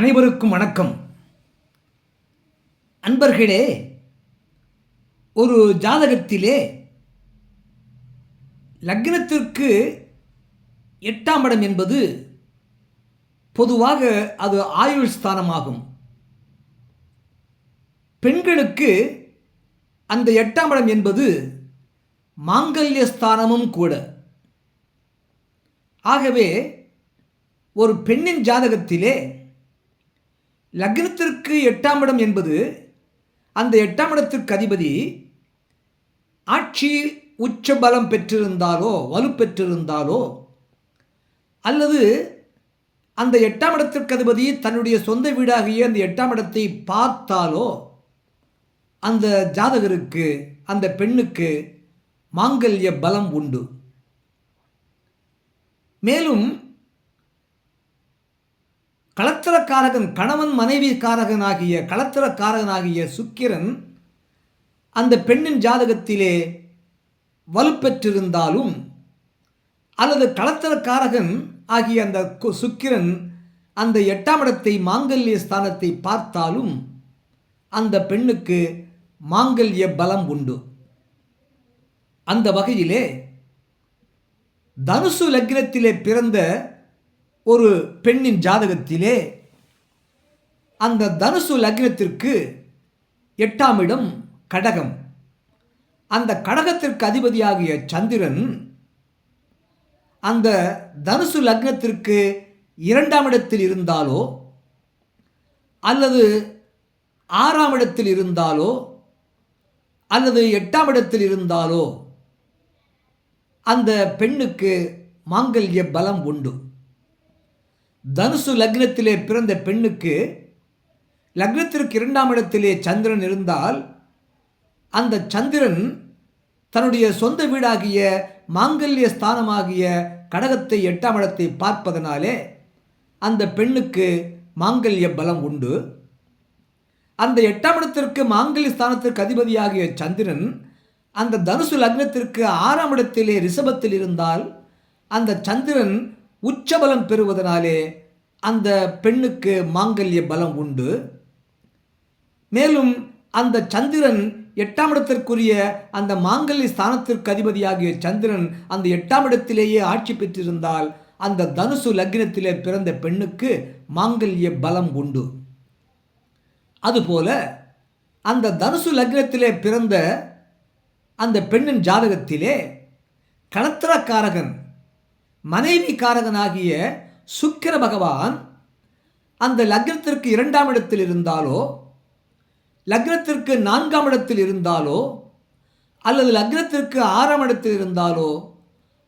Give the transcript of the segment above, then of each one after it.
அனைவருக்கும் வணக்கம். அன்பர்களே ஒரு ஜாதகத்திலே லக்னத்திற்கு எட்டாம் இடம் என்பது பொதுவாக அது ஆயுள் ஸ்தானமாகும். பெண்களுக்கு அந்த எட்டாம் இடம் என்பது மாங்கல்ய ஸ்தானமும் கூட. ஆகவே ஒரு பெண்ணின் ஜாதகத்திலே லக்னத்திற்கு எட்டாம் இடம் என்பது அந்த எட்டாம் இடத்திற்கு அதிபதி ஆட்சி உச்ச பலம் பெற்றிருந்தாலோ வலுப்பெற்றிருந்தாலோ அல்லது அந்த எட்டாம் இடத்திற்கு அதிபதி தன்னுடைய சொந்த வீடாகிய அந்த எட்டாம் இடத்தை பார்த்தாலோ அந்த ஜாதகருக்கு அந்த பெண்ணுக்கு மாங்கல்ய பலம் உண்டு. மேலும் களத்திரக்காரகன் கணவன் மனைவி காரகனாகிய களத்திரக்காரகனாகிய சுக்கிரன் அந்த பெண்ணின் ஜாதகத்திலே வலுப்பெற்றிருந்தாலும் அல்லது களத்திரக்காரகன் ஆகிய அந்த கு- சுக்கிரன் அந்த எட்டாம் இடத்தை மாங்கல்ய ஸ்தானத்தை பார்த்தாலும் அந்த பெண்ணுக்கு மாங்கல்ய பலம் உண்டு. அந்த வகையிலே தனுசு லக்னத்திலே பிறந்த ஒரு பெண்ணின் ஜாதகத்திலே அந்த தனுசு லக்னத்திற்கு எட்டாம் இடம் கடகம். அந்த கடகத்திற்கு அதிபதியாகிய சந்திரன் அந்த தனுசு லக்னத்திற்கு இரண்டாம் இடத்தில் இருந்தாலோ அல்லது ஆறாம் இடத்தில் இருந்தாலோ அல்லது எட்டாம் இடத்தில் இருந்தாலோ அந்த பெண்ணுக்கு மாங்கல்ய பலம் உண்டு. தனுசு லக்னத்திலே பிறந்த பெண்ணுக்கு லக்னத்திற்கு இரண்டாம் இடத்திலே சந்திரன் இருந்தால் அந்த சந்திரன் தன்னுடைய சொந்த வீடாகிய மாங்கல்ய ஸ்தானமாகிய கடகத்தை எட்டாம் இடத்தை பார்ப்பதனாலே அந்த பெண்ணுக்கு மாங்கல்ய பலம் உண்டு. அந்த எட்டாம் இடத்திற்கு மாங்கல்ய ஸ்தானத்திற்கு அதிபதியாகிய சந்திரன் அந்த தனுசு லக்னத்திற்கு ஆறாம் இடத்திலே ரிஷபத்தில் இருந்தால் அந்த சந்திரன் உச்சபலம் பெறுவதனாலே அந்த பெண்ணுக்கு மாங்கல்ய பலம் உண்டு. மேலும் அந்த சந்திரன் எட்டாம் இடத்திற்குரிய அந்த மாங்கல்ய ஸ்தானத்திற்கு அதிபதியாகிய சந்திரன் அந்த எட்டாம் இடத்திலேயே ஆட்சி பெற்றிருந்தால் அந்த தனுசு லக்னத்திலே பிறந்த பெண்ணுக்கு மாங்கல்ய பலம் உண்டு. அதுபோல அந்த தனுசு லக்னத்திலே பிறந்த அந்த பெண்ணின் ஜாதகத்திலே கணத்திரக்காரகன் மனைவி காரகனாகிய சுக்கிர பகவான் அந்த லக்னத்திற்கு இரண்டாம் இடத்தில் இருந்தாலோ லக்னத்திற்கு நான்காம் இடத்தில் இருந்தாலோ அல்லது லக்னத்திற்கு ஆறாம் இடத்தில் இருந்தாலோ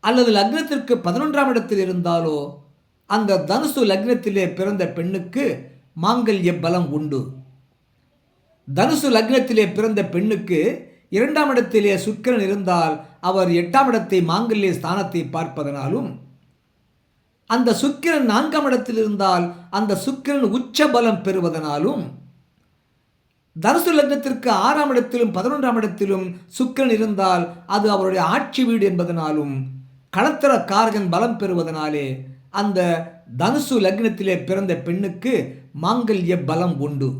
அல்லது லக்னத்திற்கு பதினொன்றாம் இடத்தில் இருந்தாலோ அந்த தனுசு லக்னத்திலே பிறந்த பெண்ணுக்கு மாங்கல்ய பலம் உண்டு. தனுசு லக்னத்திலே பிறந்த பெண்ணுக்கு இரண்டாம் இடத்திலே சுக்கிரன் இருந்தால் அவர் எட்டாம் இடத்தை மாங்கல்ய ஸ்தானத்தை பார்ப்பதனாலும் அந்த சுக்கிரன் நான்காம் இடத்தில் இருந்தால் அந்த சுக்கிரன் உச்ச பலம் பெறுவதனாலும் தனுசு லக்னத்திற்கு ஆறாம் இடத்திலும் பதினொன்றாம் இடத்திலும் சுக்கிரன் இருந்தால் அது அவருடைய ஆட்சி வீடு என்பதனாலும் களத்திர காரகன் பலம் பெறுவதனாலே அந்த தனுசு லக்னத்திலே பிறந்த பெண்ணுக்கு மாங்கல்ய பலம் உண்டு.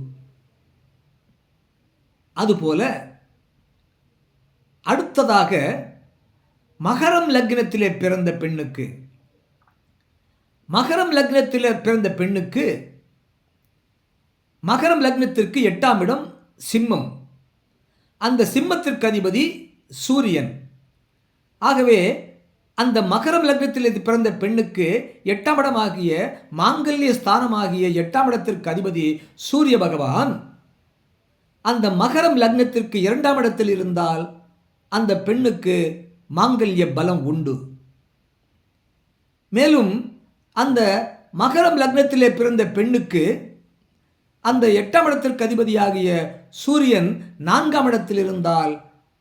அதுபோல அடுத்ததாக மகரம் லக்னத்திலே பிறந்த பெண்ணுக்கு மகரம் லக்னத்திலே பிறந்த பெண்ணுக்கு மகரம் லக்னத்திற்கு எட்டாம் இடம் சிம்மம். அந்த சிம்மத்திற்கு அதிபதி சூரியன். ஆகவே அந்த மகரம் லக்னத்தில் பிறந்த பெண்ணுக்கு எட்டாம் இடமாகிய மாங்கல்ய ஸ்தானமாகிய எட்டாம் இடத்திற்கு அதிபதி சூரிய பகவான் அந்த மகரம் லக்னத்திற்கு இரண்டாம் இடத்தில் இருந்தால் அந்த பெண்ணுக்கு மாங்கல்ய பலம் உண்டு. மேலும் அந்த மகரம் லக்னத்திலே பிறந்த பெண்ணுக்கு அந்த எட்டாம் இடத்திற்கு அதிபதியாகிய சூரியன் நான்காம் இடத்தில் இருந்தால்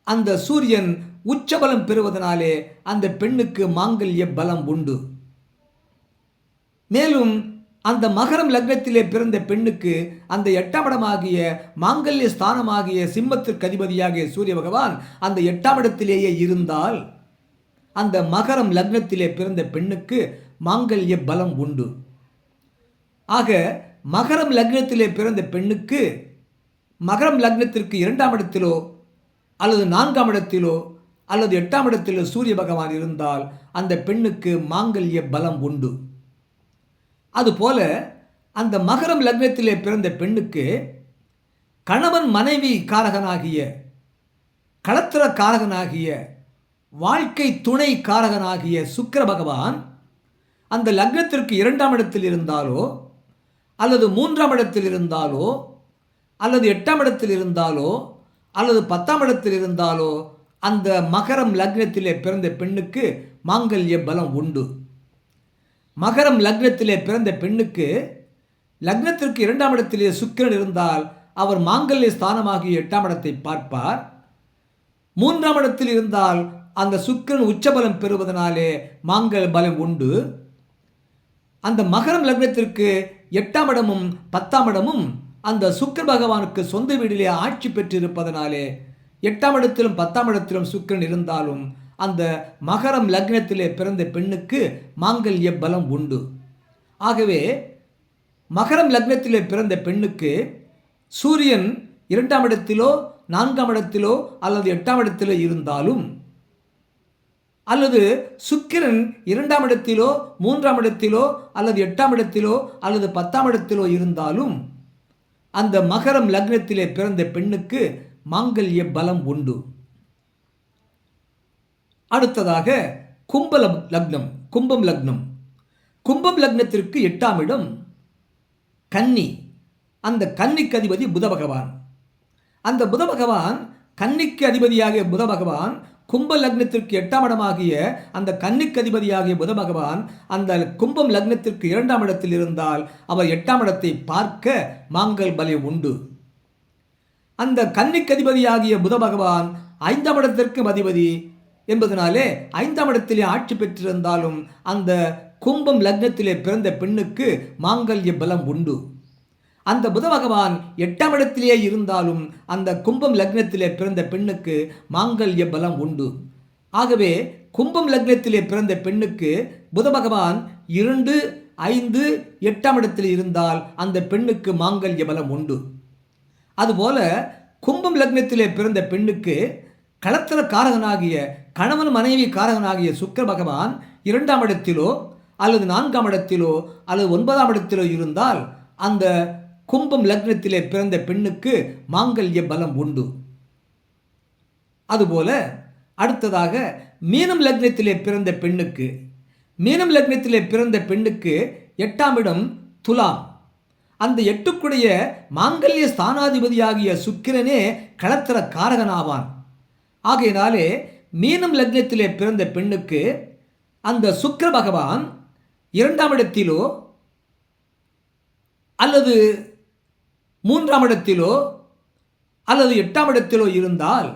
அந்த சூரியன் உச்சபலம் பெறுவதனாலே அந்த பெண்ணுக்கு மாங்கல்ய பலம் உண்டு. மேலும் அந்த மகரம் லக்னத்திலே பிறந்த பெண்ணுக்கு அந்த எட்டாம் இடமாகிய மாங்கல்ய ஸ்தானமாகிய சிம்மத்திற்கு அதிபதியாகிய சூரிய பகவான் அந்த எட்டாம் இடத்திலேயே இருந்தால் அந்த மகரம் லக்னத்திலே பிறந்த பெண்ணுக்கு மாங்கல்ய பலம் உண்டு. ஆக மகரம் லக்னத்திலே பிறந்த பெண்ணுக்கு மகரம் லக்னத்திற்கு இரண்டாம் இடத்திலோ அல்லது நான்காம் இடத்திலோ அல்லது எட்டாம் இடத்திலோ சூரிய பகவான் இருந்தால் அந்த பெண்ணுக்கு மாங்கல்ய பலம் உண்டு. அதுபோல அந்த மகரம் லக்னத்திலே பிறந்த பெண்ணுக்கு கணவன் மனைவி காரகனாகிய களத்திர காரகனாகிய வாழ்க்கை துணை காரகனாகிய சுக்கிர பகவான் அந்த லக்னத்திற்கு இரண்டாம் இடத்தில் இருந்தாலோ அல்லது மூன்றாம் இடத்தில் இருந்தாலோ அல்லது எட்டாம் இடத்தில் இருந்தாலோ அல்லது பத்தாம் இடத்தில் இருந்தாலோ அந்த மகரம் லக்னத்திலே பிறந்த பெண்ணுக்கு மாங்கல்ய பலம் உண்டு. மகரம் லக்னத்திலே பிறந்த பெண்ணுக்கு லக்னத்திற்கு இரண்டாம் இடத்திலே சுக்கிரன் இருந்தால் அவர் மாங்கல்ய ஸ்தானமாகிய எட்டாம் இடத்தை பார்ப்பார். மூன்றாம் இடத்தில் இருந்தால் அந்த சுக்கிரன் உச்சபலம் பெறுவதனாலே மாங்கல் பலம் உண்டு. அந்த மகரம் லக்னத்திற்கு எட்டாம் இடமும் பத்தாம் இடமும் அந்த சுக்கிர பகவானுக்கு சொந்த வீட்டிலே ஆட்சி பெற்றிருப்பதனாலே எட்டாம் இடத்திலும் பத்தாம் இடத்திலும் சுக்கிரன் இருந்தாலும் அந்த மகரம் லக்னத்திலே பிறந்த பெண்ணுக்கு மாங்கல்ய பலம் உண்டு. ஆகவே மகரம் லக்னத்திலே பிறந்த பெண்ணுக்கு சூரியன் இரண்டாம் இடத்திலோ நான்காம் இடத்திலோ அல்லது எட்டாம் இடத்திலோ இருந்தாலும் அல்லது சுக்கிரன் இரண்டாம் இடத்திலோ மூன்றாம் இடத்திலோ அல்லது எட்டாம் இடத்திலோ அல்லது பத்தாம் இடத்திலோ இருந்தாலும் அந்த மகரம் லக்னத்திலே பிறந்த பெண்ணுக்கு மாங்கல்ய பலம் உண்டு. அடுத்ததாக கும்ப லக்னம் கும்பம் லக்னம். கும்பம் லக்னத்திற்கு எட்டாம் இடம் கன்னி. அந்த கன்னிக்கு அதிபதி புத பகவான் அந்த புத பகவான் கன்னிக்கு அதிபதியாகிய புத பகவான் கும்ப லக்னத்திற்கு எட்டாம் இடமாகிய அந்த கன்னிக்கு அதிபதியாகிய புத பகவான் அந்த கும்பம் லக்னத்திற்கு இரண்டாம் இடத்தில் இருந்தால் அவர் எட்டாம் இடத்தை பார்க்க மாங்கல் பலம் உண்டு. அந்த கன்னிக்கு அதிபதியாகிய புத பகவான் ஐந்தாம் இடத்திற்கு அதிபதி என்பதனாலே ஐந்தாம் இடத்திலே ஆட்சி பெற்றிருந்தாலும் அந்த கும்பம் லக்னத்திலே பிறந்த பெண்ணுக்கு மாங்கல்ய பலம் உண்டு. அந்த புத பகவான் எட்டாம் இடத்திலே இருந்தாலும் அந்த கும்பம் லக்னத்திலே பிறந்த பெண்ணுக்கு மாங்கல்ய பலம் உண்டு. ஆகவே கும்பம் லக்னத்திலே பிறந்த பெண்ணுக்கு புத பகவான் இரண்டு ஐந்து எட்டாம் இடத்தில் இருந்தால் அந்த பெண்ணுக்கு மாங்கல்ய பலம் உண்டு. அதுபோல கும்பம் லக்னத்திலே பிறந்த பெண்ணுக்கு களத்திர காரகனாகிய கணவன் மனைவி காரகனாகிய சுக்கர பகவான் இரண்டாம் இடத்திலோ அல்லது நான்காம் இடத்திலோ அல்லது ஒன்பதாம் இடத்திலோ இருந்தால் அந்த கும்பம் லக்னத்திலே பிறந்த பெண்ணுக்கு மாங்கல்ய பலம் உண்டு. அதுபோல அடுத்ததாக மீனம் லக்னத்திலே பிறந்த பெண்ணுக்கு மீனம் லக்னத்திலே பிறந்த பெண்ணுக்கு எட்டாம் இடம் துலாம். அந்த எட்டுக்குடைய மாங்கல்ய ஸ்தானாதிபதியாகிய சுக்கிரனே களத்திர காரகனாவான் ஆகையினாலே மீனம் லக்னத்திலே பிறந்த பெண்ணுக்கு அந்த சுக்கிர பகவான் இரண்டாம் இடத்திலோ அல்லது மூன்றாம் இடத்திலோ அல்லது எட்டாம் இடத்திலோ இருந்தால்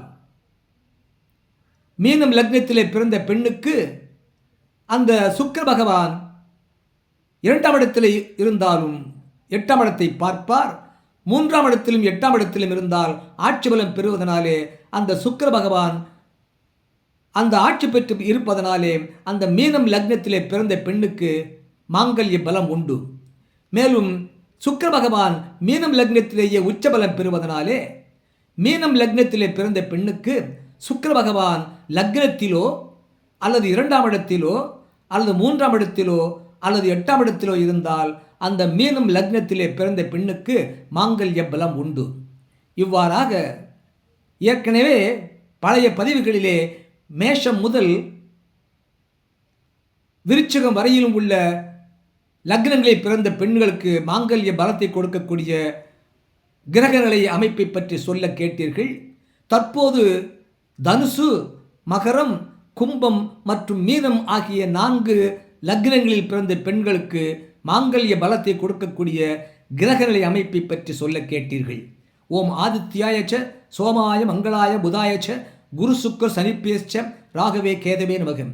மீனம் லக்னத்திலே பிறந்த பெண்ணுக்கு அந்த சுக்கர பகவான் இரண்டாம் இடத்தில் இருந்தாலும் எட்டாம் இடத்தை பார்ப்பார். மூன்றாம் இடத்திலும் எட்டாம் இடத்திலும் இருந்தால் ஆட்சி பலம் பெறுவதனாலே அந்த சுக்கர பகவான் அந்த ஆட்சி பெற்று இருப்பதனாலே அந்த மீனம் லக்னத்திலே பிறந்த பெண்ணுக்கு மாங்கல்ய பலம் உண்டு. மேலும் சுக்கர பகவான் மீனம் லக்னத்திலேயே உச்சபலம் பெறுவதனாலே மீனம் லக்னத்திலே பிறந்த பெண்ணுக்கு சுக்கர பகவான் லக்னத்திலோ அல்லது இரண்டாம் இடத்திலோ அல்லது மூன்றாம் இடத்திலோ அல்லது எட்டாம் இடத்திலோ இருந்தால் அந்த மீனம் லக்னத்திலே பிறந்த பெண்ணுக்கு மாங்கல்ய பலம் உண்டு. இவ்வாறாக ஏற்கனவே பழைய பதிவுகளிலே மேஷம் முதல் விருச்சகம் வரையிலும் உள்ள லக்னங்களில் பிறந்த பெண்களுக்கு மாங்கல்ய பலத்தை கொடுக்கக்கூடிய கிரகநிலை அமைப்பை பற்றி சொல்ல கேட்டீர்கள். தற்போது தனுசு மகரம் கும்பம் மற்றும் மீனம் ஆகிய நான்கு லக்னங்களில் பிறந்த பெண்களுக்கு மாங்கல்ய பலத்தை கொடுக்கக்கூடிய கிரகநிலை அமைப்பை பற்றி சொல்ல கேட்டீர்கள். ஓம் ஆதித்யாயச்ச சோமாய மங்களாய புதாயச்ச குரு சுக்கர் சனிப்பேச்ச ராகவே கேதவே நமகம்